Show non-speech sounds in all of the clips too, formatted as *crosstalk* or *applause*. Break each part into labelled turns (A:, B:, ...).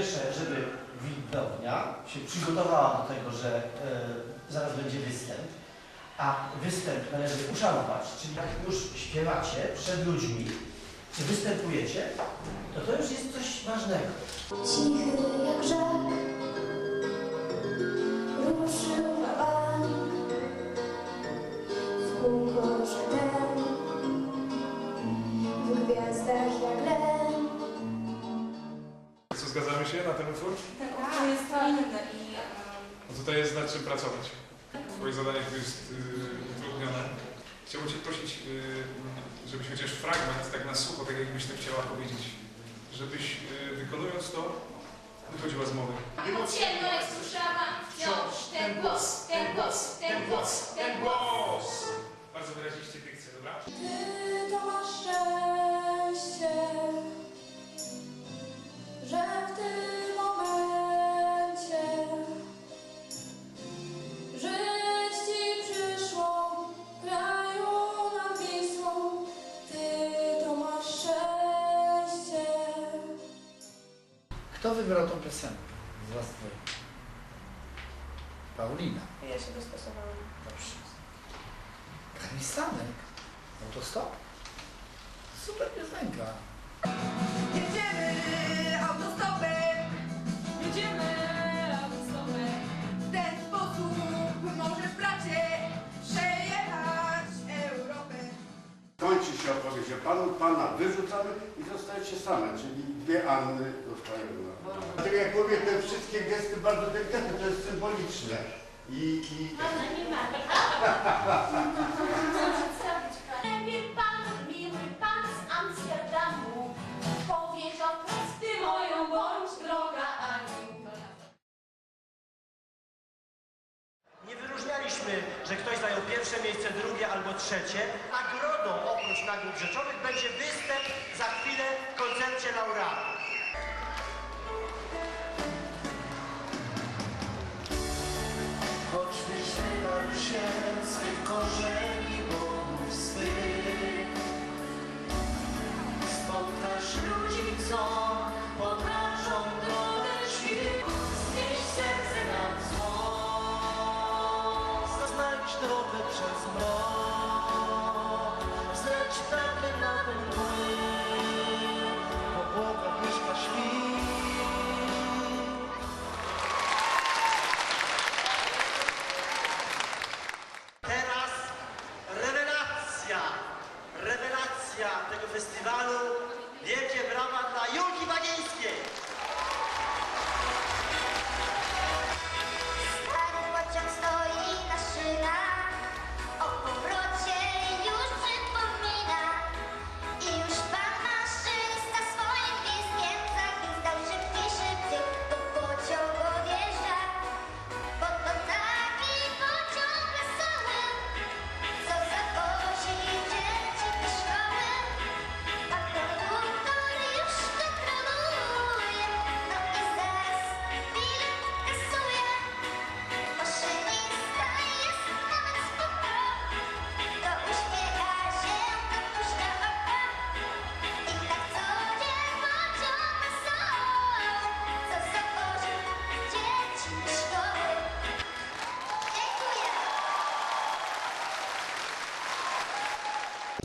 A: pierwsze, żeby widownia się przygotowała do tego, że e, zaraz będzie występ, a występ należy uszanować, czyli jak już śpiewacie przed ludźmi, czy występujecie, to to już jest coś ważnego.
B: Cichy jak
C: się na ten utwór?
D: To jest inne i
C: No tutaj jest nad czym pracować. Twoje zadanie tu jest yy, utrudnione. Chciałbym Cię prosić, yy, żebyś chociaż fragment, tak na sucho, tak jakbyś to chciała powiedzieć, żebyś yy, wykonując to, wychodziła z mowy.
E: Od ciemno jest słyszałam wciąż ten głos, ten głos, ten głos, ten głos.
C: Bardzo wyraziście dykcję, dobra?
B: Ty to masz Że w tym momencie Żyć ci przyszło kraju nad Wisłą Ty to masz szczęście
F: Kto wybrał tą piosenkę z Was dwoje? Paulina.
D: ja się dostosowałam.
F: Dobrze. Kanistanek. No to stop. Super piosenka.
G: Jedziemy autostopem, jedziemy autostopem. W ten sposób może bracie przejechać Europę.
H: Kończy się opowieść o Panu, Pana wyrzucamy i zostajecie same, czyli dwie Anny zostają na. Dlatego jak mówię, te wszystkie gesty bardzo delikatne, to jest symboliczne. I, i
E: Pana nie ma. *laughs*
A: że ktoś zajął pierwsze miejsce, drugie albo trzecie. Nagrodą oprócz nagród rzeczowych będzie występ za chwilę w koncercie laureatów.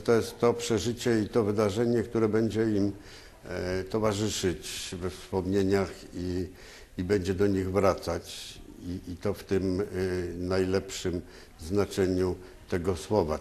B: To jest to
H: przeżycie i to wydarzenie, które będzie im e, towarzyszyć we wspomnieniach i, i będzie do nich wracać. I, I to w tym e, najlepszym znaczeniu tego słowa.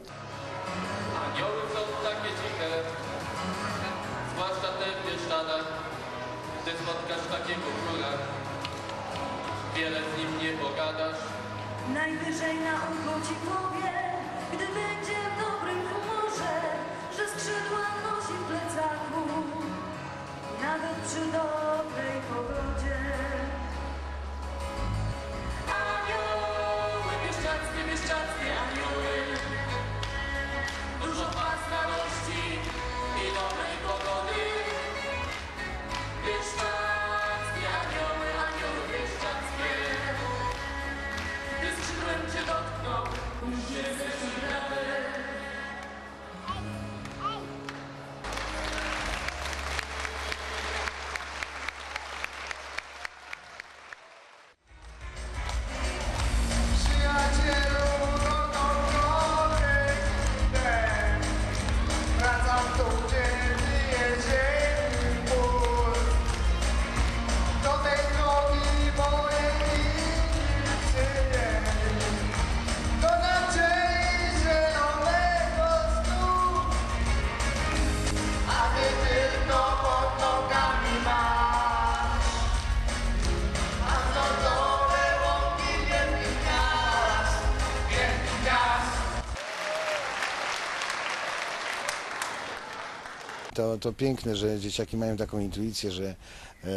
I: To, to piękne, że dzieciaki mają taką intuicję, że, e,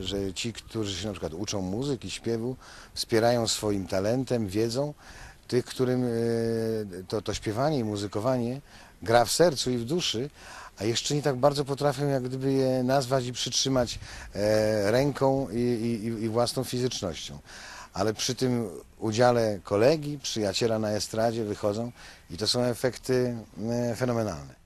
I: że ci, którzy się na przykład uczą muzyki, śpiewu, wspierają swoim talentem, wiedzą tych, którym e, to, to śpiewanie i muzykowanie gra w sercu i w duszy, a jeszcze nie tak bardzo potrafią jak gdyby je nazwać i przytrzymać e, ręką i, i, i własną fizycznością. Ale przy tym udziale kolegi, przyjaciela na estradzie wychodzą i to są efekty e, fenomenalne.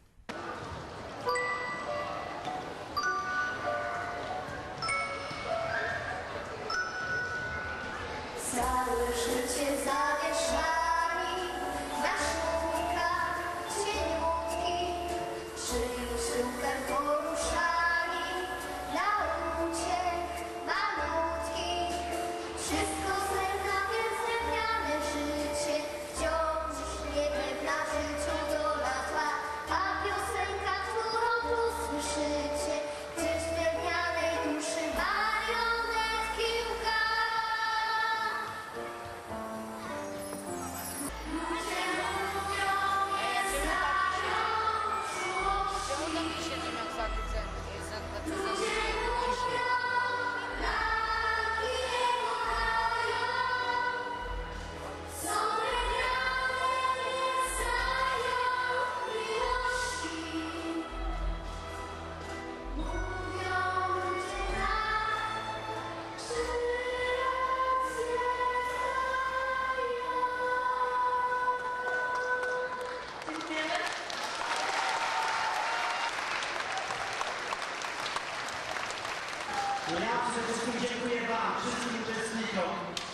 A: Ja przede wszystkim dziękuję Wam, wszystkim uczestnikom,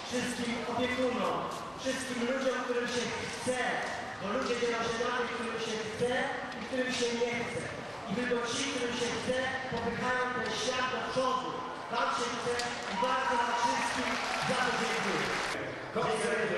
A: wszystkim opiekunom, wszystkim ludziom, którym się chce, bo ludzie dzielą się na tych, którym się chce i którym się nie chce. I tylko ci, którym się chce, popychają ten świat do przodu. Wam się chce i bardzo Wam wszystkim za to dziękuję.
J: Koncert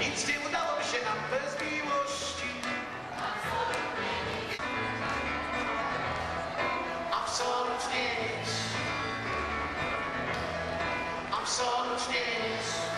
K: Nic nie udałoby się nam bez miłości. Absolutnie nic. Absolutnie nic.